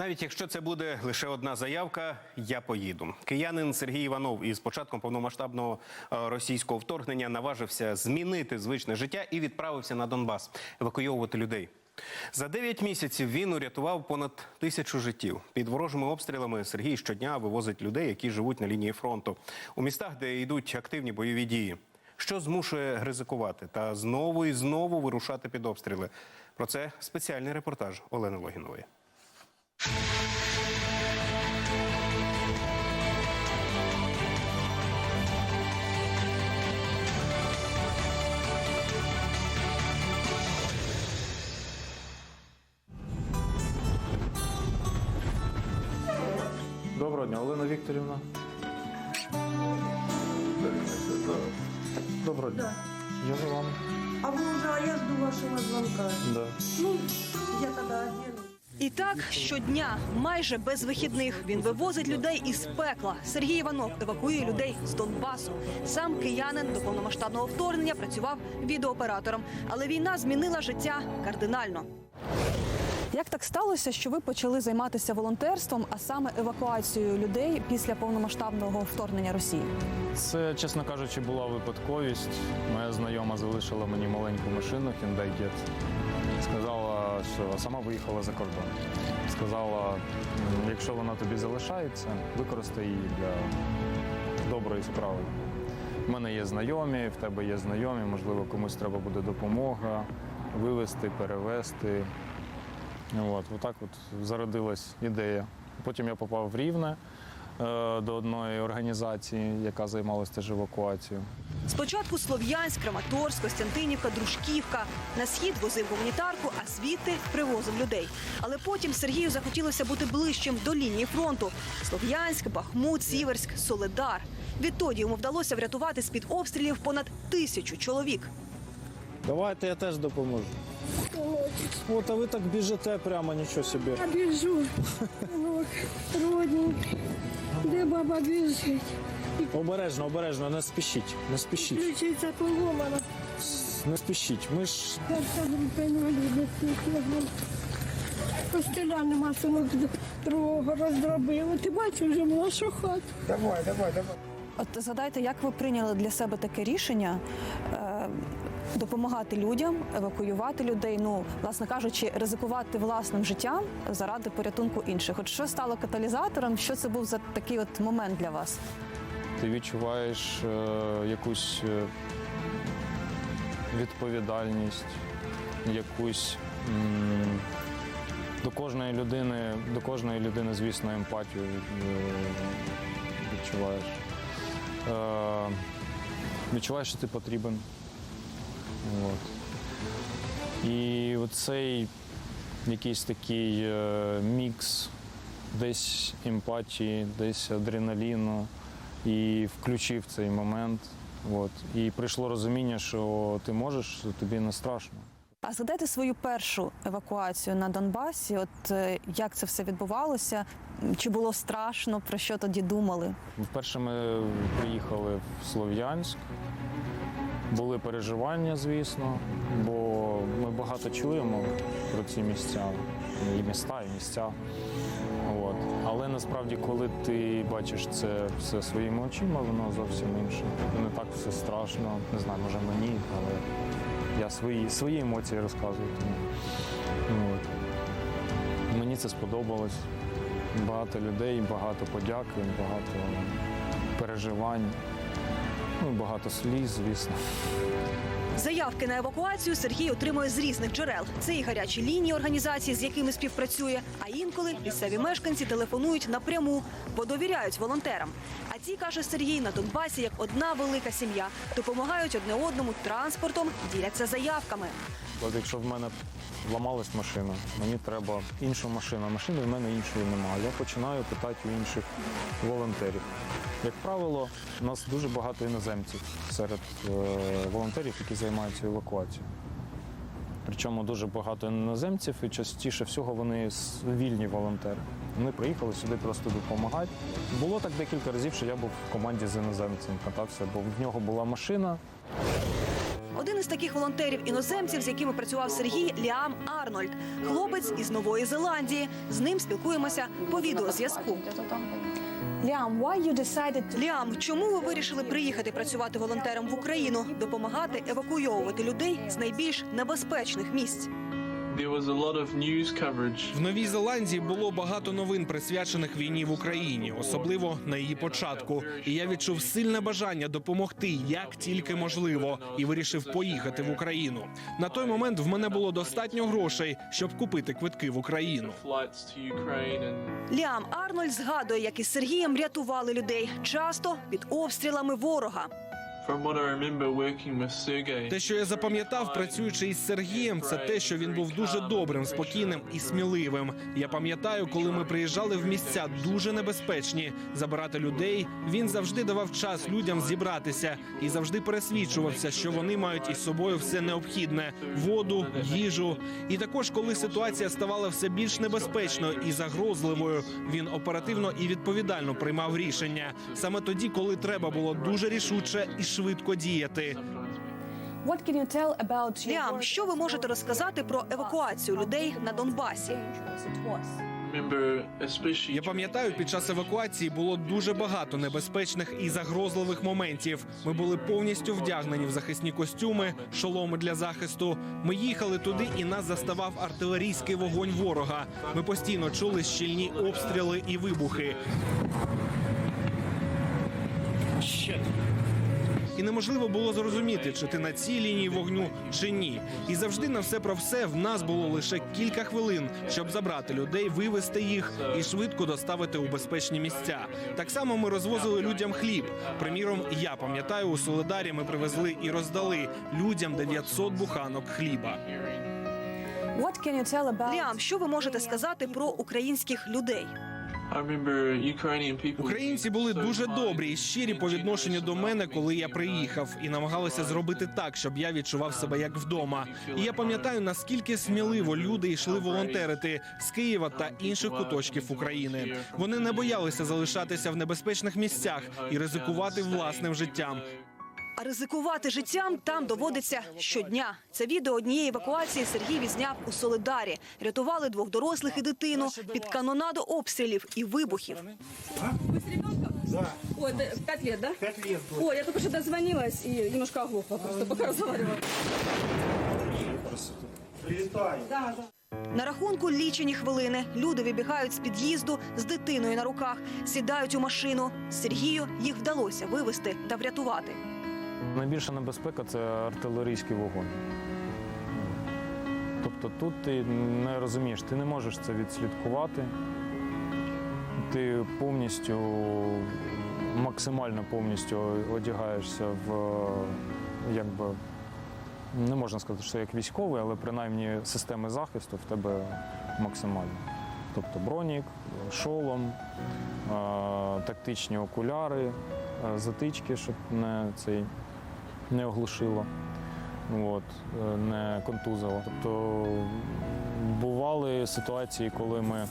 Навіть якщо це буде лише одна заявка, я поїду. Киянин Сергій Іванов із початком повномасштабного е, російського вторгнення наважився змінити звичне життя і відправився на Донбас евакуйовувати людей. За 9 місяців він урятував понад тисячу життів. Під ворожими обстрілами Сергій щодня вивозить людей, які живуть на лінії фронту у містах, де йдуть активні бойові дії. Що змушує ризикувати та знову і знову вирушати під обстріли? Про це спеціальний репортаж Олени Логінової. Доброго дня, Олена Вікторівна. Доброго дня. Я за вами. А вы уже, а я жду вашего звонка. Да. Ну, я тогда одену. І так щодня, майже без вихідних, він вивозить людей із пекла. Сергій Іванов евакуює людей з Донбасу. Сам киянин до повномасштабного вторгнення працював відеооператором, але війна змінила життя кардинально. Як так сталося, що ви почали займатися волонтерством, а саме евакуацією людей після повномасштабного вторгнення Росії? Це, чесно кажучи, була випадковість. Моя знайома залишила мені маленьку машину Hyundai Get. Сказала, що сама виїхала за кордон. Сказала, якщо вона тобі залишається, використай її для доброї справи. У мене є знайомі, в тебе є знайомі, можливо, комусь треба буде допомога вивезти, перевезти. От, отак от зародилась ідея. Потім я попав в Рівне до одної організації, яка займалася теж евакуацією. Спочатку Слов'янськ, Краматорськ, Костянтинівка, Дружківка. На схід возив гуманітарку, а звідти привозив людей. Але потім Сергію захотілося бути ближчим до лінії фронту: Слов'янськ, Бахмут, Сіверськ, Соледар. Відтоді йому вдалося врятувати з під обстрілів понад тисячу чоловік. Давайте я теж допоможу. От, а ви так біжите прямо нічого собі. Я біжу, родненький, де баба біжить. Обережно, обережно, не спішіть, не спішіть, Ключиця поломана, не спішіть. Ми ж. Костеля нема, синок, другого роздробили. Ти бачиш, вже нашу хату. От згадайте, як ви прийняли для себе таке рішення е, допомагати людям, евакуювати людей, ну, власне кажучи, ризикувати власним життям заради порятунку інших. От що стало каталізатором? Що це був за такий от момент для вас? Ти відчуваєш е, якусь е, відповідальність, якусь м, до кожної людини, до кожної людини, звісно, емпатію е, відчуваєш. Е, відчуваєш, що ти потрібен. От. І оцей якийсь такий е, мікс десь емпатії, десь адреналіну. І включив цей момент. От. І прийшло розуміння, що ти можеш, тобі не страшно. А згадайте свою першу евакуацію на Донбасі. От е, як це все відбувалося? Чи було страшно? Про що тоді думали? Вперше ми приїхали в Слов'янськ. Були переживання, звісно, бо ми багато чуємо про ці місця, і міста, і місця. От. Але насправді, коли ти бачиш це все своїми очима, воно зовсім інше. Не так все страшно. Не знаю, може мені, але я свої, свої емоції розказую. Тому. От. Мені це сподобалось. Багато людей, багато подяки, багато переживань, ну, багато сліз, звісно. Заявки на евакуацію Сергій отримує з різних джерел. Це і гарячі лінії організацій, з якими співпрацює. А інколи місцеві мешканці телефонують напряму, бо довіряють волонтерам. А ті каже Сергій на Донбасі як одна велика сім'я. Допомагають одне одному транспортом, діляться заявками. От якщо в мене ламалась машина, мені треба іншу машину, машини в мене іншої немає. Я починаю питати у інших волонтерів. Як правило, у нас дуже багато іноземців серед е, волонтерів, які займаються евакуацією. Причому дуже багато іноземців, і частіше всього вони вільні волонтери. Вони приїхали сюди просто допомагати. Було так декілька разів, що я був в команді з іноземцем, катався, бо в нього була машина, Один із таких волонтерів іноземців, з якими працював Сергій Ліам Арнольд, хлопець із Нової Зеландії. З ним спілкуємося по відеозв'язку. Liam, Ліам, чому ви вирішили приїхати працювати волонтером в Україну, допомагати евакуйовувати людей з найбільш небезпечних місць? В Новій Зеландії було багато новин присвячених війні в Україні, особливо на її початку. І я відчув сильне бажання допомогти як тільки можливо, і вирішив поїхати в Україну. На той момент в мене було достатньо грошей, щоб купити квитки в Україну. Ліам Арнольд згадує, як із Сергієм рятували людей, часто під обстрілами ворога. Те, що я запам'ятав, працюючи із Сергієм, це те, що він був дуже добрим, спокійним і сміливим. Я пам'ятаю, коли ми приїжджали в місця дуже небезпечні забирати людей. Він завжди давав час людям зібратися і завжди пересвідчувався, що вони мають із собою все необхідне: воду, їжу. І також, коли ситуація ставала все більш небезпечною і загрозливою, він оперативно і відповідально приймав рішення саме тоді, коли треба було дуже рішуче і швидко діяти. Ліам, що ви можете розказати про евакуацію людей на Донбасі? Я пам'ятаю, під час евакуації було дуже багато небезпечних і загрозливих моментів. Ми були повністю вдягнені в захисні костюми, шоломи для захисту. Ми їхали туди, і нас заставав артилерійський вогонь ворога. Ми постійно чули щільні обстріли і вибухи. І неможливо було зрозуміти, чи ти на цій лінії вогню, чи ні. І завжди на все про все в нас було лише кілька хвилин, щоб забрати людей, вивезти їх і швидко доставити у безпечні місця. Так само ми розвозили людям хліб. Приміром, я пам'ятаю, у Солидарі ми привезли і роздали людям 900 буханок хліба. Ліам, що ви можете сказати про українських людей? Українці були дуже добрі і щирі по відношенню до мене, коли я приїхав, і намагалися зробити так, щоб я відчував себе як вдома. І я пам'ятаю, наскільки сміливо люди йшли волонтерити з Києва та інших куточків України. Вони не боялися залишатися в небезпечних місцях і ризикувати власним життям. А ризикувати життям там доводиться щодня. Це відео однієї евакуації Сергій відзняв у Солидарі. Рятували двох дорослих і дитину під канонаду обстрілів і вибухів. Ой, это пять лет, да? Пять лет. Ой, я только что дозвонилась и немножко оглохла просто, пока разговаривала. На рахунку лічені хвилини. Люди вибігають з під'їзду з дитиною на руках, сідають у машину. Сергію їх вдалося вивезти та врятувати. Найбільша небезпека це артилерійський вогонь. Тобто тут ти не розумієш, ти не можеш це відслідкувати. Ти повністю, максимально повністю одягаєшся в якби. Не можна сказати, що як військовий, але принаймні системи захисту в тебе максимально. Тобто бронік, шолом, е, тактичні окуляри, е, затички, щоб не цей не оглушило, от, е, не контузило. Тобто бували ситуації, коли ми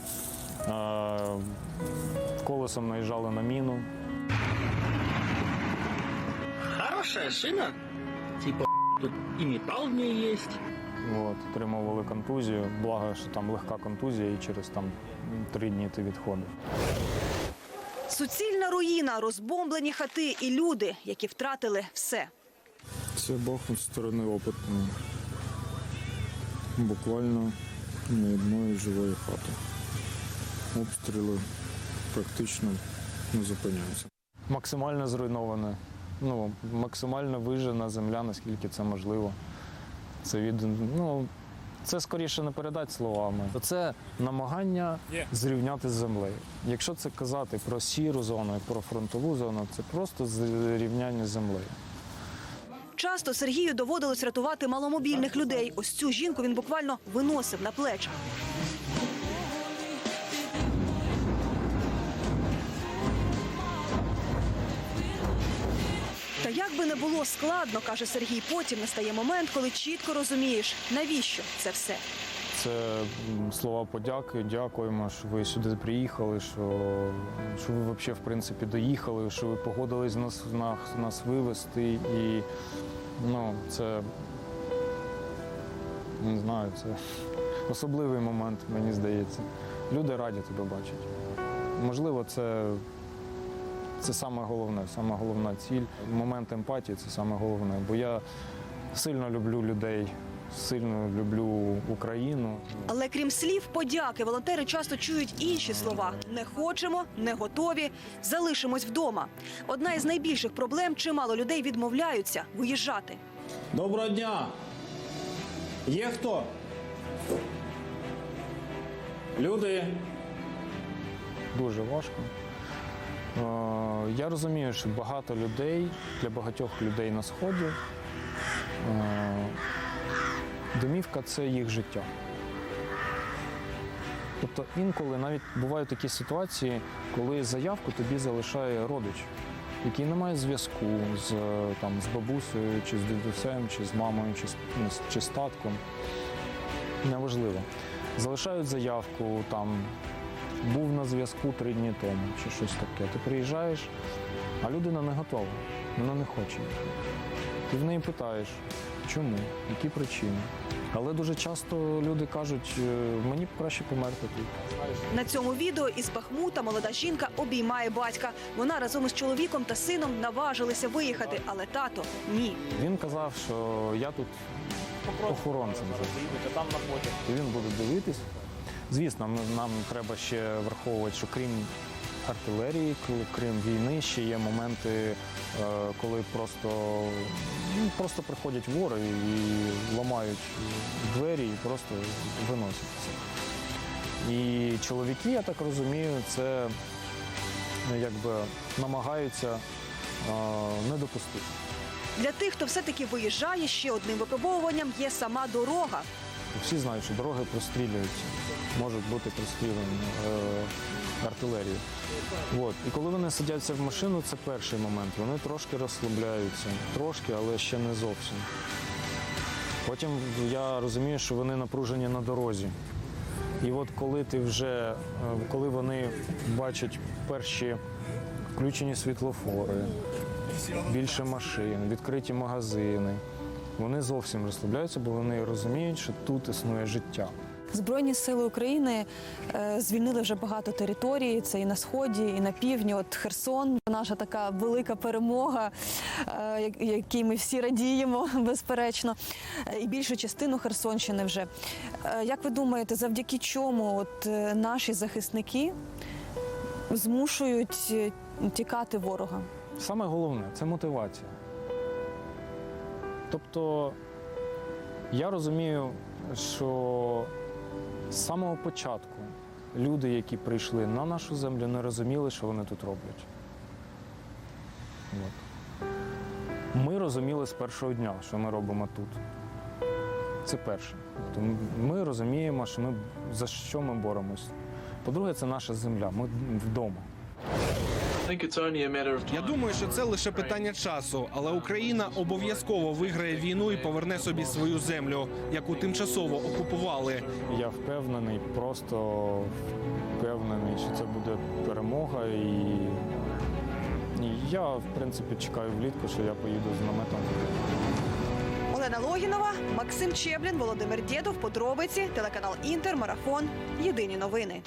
е, колесом наїжджали на міну. Хорошая шина. Типа тут и металл в ней есть. От, отримували контузію. Благо, що там легка контузія, і через там три дні ти відходив. Суцільна руїна, розбомблені хати і люди, які втратили все. Це Бахмут з сторони опитної. Буквально ні одної живої хати. Обстріли практично не зупиняються. Максимально зруйноване, ну, максимально вижена земля, наскільки це можливо. Це від, ну, це скоріше не передати словами. Це намагання зрівняти з землею. Якщо це казати про сіру зону і про фронтову зону, це просто зрівняння з землею. Часто Сергію доводилось рятувати маломобільних людей. Ось цю жінку він буквально виносив на плечах. Та як би не було складно, каже Сергій, потім настає момент, коли чітко розумієш, навіщо це все. Це слова подяки. Дякуємо, що ви сюди приїхали, що, що ви взагалі в принципі доїхали, що ви погодились нас, нас, нас вивезти. І Ну, це не знаю, це особливий момент, мені здається. Люди раді тебе бачать. Можливо, це, це саме головне, саме головна ціль. Момент емпатії це саме головне. Бо я сильно люблю людей, сильно люблю Україну. Але крім слів подяки, волонтери часто чують інші слова: не хочемо, не готові, залишимось вдома. Одна із найбільших проблем чимало людей відмовляються виїжджати. Доброго дня! Є хто? Люди. дуже важко. Е, Я розумію, що багато людей, для багатьох людей на сході е, домівка це їх життя. Тобто інколи навіть бувають такі ситуації, коли заявку тобі залишає родич, який не має зв'язку з, е, там, з бабусею, чи з дідусем, чи з мамою, чи ну, з- чи з татком. Неважливо. Залишають заявку там був на зв'язку три дні тому чи щось таке. Ти приїжджаєш, а людина не готова, вона не хоче. Ти в неї питаєш, чому, які причини. Але дуже часто люди кажуть, «Е, мені б краще померти тут. На цьому відео із Бахмута молода жінка обіймає батька. Вона разом із чоловіком та сином наважилися виїхати, але тато ні. Він казав, що я тут охоронцем. І він буде дивитись. Звісно, нам треба ще враховувати, що крім артилерії, крім війни, ще є моменти, е, коли просто, ну, просто приходять вори і ламають двері і просто виносять все. І чоловіки, я так розумію, це ну, якби намагаються е, не допустити. Для тих, хто все-таки виїжджає, ще одним випробовуванням є сама дорога. Всі знають, що дороги прострілюються, можуть бути простріляні е, артилерією. От. І коли вони садяться в машину, це перший момент. Вони трошки розслабляються, трошки, але ще не зовсім. Потім я розумію, що вони напружені на дорозі. І от коли ти вже, е, коли вони бачать перші включені світлофори, більше машин, відкриті магазини, вони зовсім розслабляються, бо вони розуміють, що тут існує життя. Збройні сили України е, звільнили вже багато територій. Це і на сході, і на півдні. От Херсон, наша така велика перемога, е, якій ми всі радіємо, безперечно. І більшу частину Херсонщини вже. Е, Як ви думаєте, завдяки чому от наші захисники змушують тікати ворога? Саме головне це мотивація. Тобто я розумію, що з самого початку люди, які прийшли на нашу землю, не розуміли, що вони тут роблять. От. Ми розуміли з першого дня, що ми робимо тут. Це перше. Тобто ми розуміємо, що ми, за що ми боремось. По-друге, це наша земля, ми вдома. Я думаю, що це лише питання часу, але Україна обов'язково виграє війну і поверне собі свою землю, яку тимчасово окупували. Я впевнений, просто впевнений, що це буде перемога. І, я, в принципі, чекаю влітку, що я поїду з наметом. Олена Логінова, Максим Чеблін, Володимир Дєдов. Подробиці, телеканал Інтер, Марафон. Єдині новини.